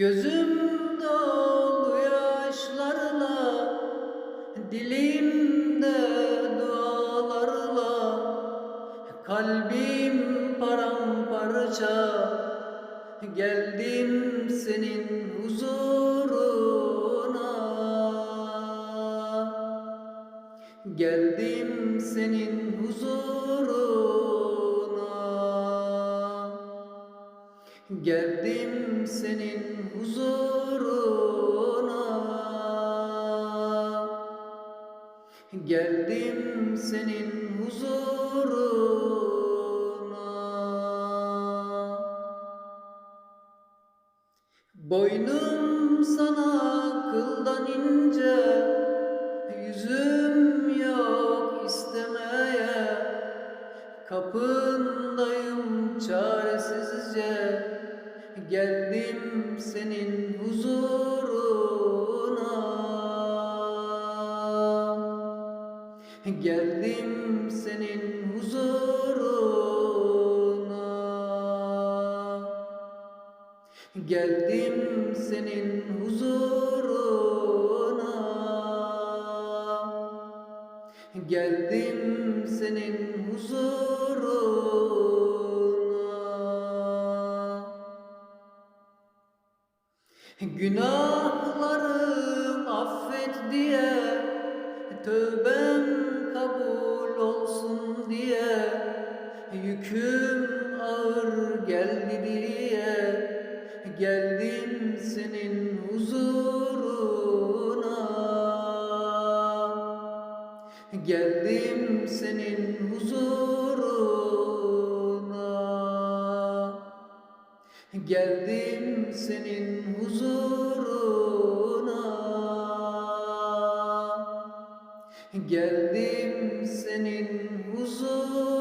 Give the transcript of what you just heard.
Gözüm dolu yaşlarla Dilimde dualarla. Kalbim paramparça Geldim senin huzuruna. Geldim senin huzuruna Geldim senin huzuruna. Geldim senin huzuruna. Boynum sana kıldan ince Yüzüm yok istemeye. Kapındayım çaresizce Geldim senin huzuruna. Geldim senin huzuruna. Geldim senin huzuruna. Geldim senin huzuruna Günahlarım affet diye Tövbem kabul olsun diye Yüküm ağır geldi diye Geldim senin huzuruna. Geldim senin huzuruna Geldim senin huzuruna. Geldim senin huzuruna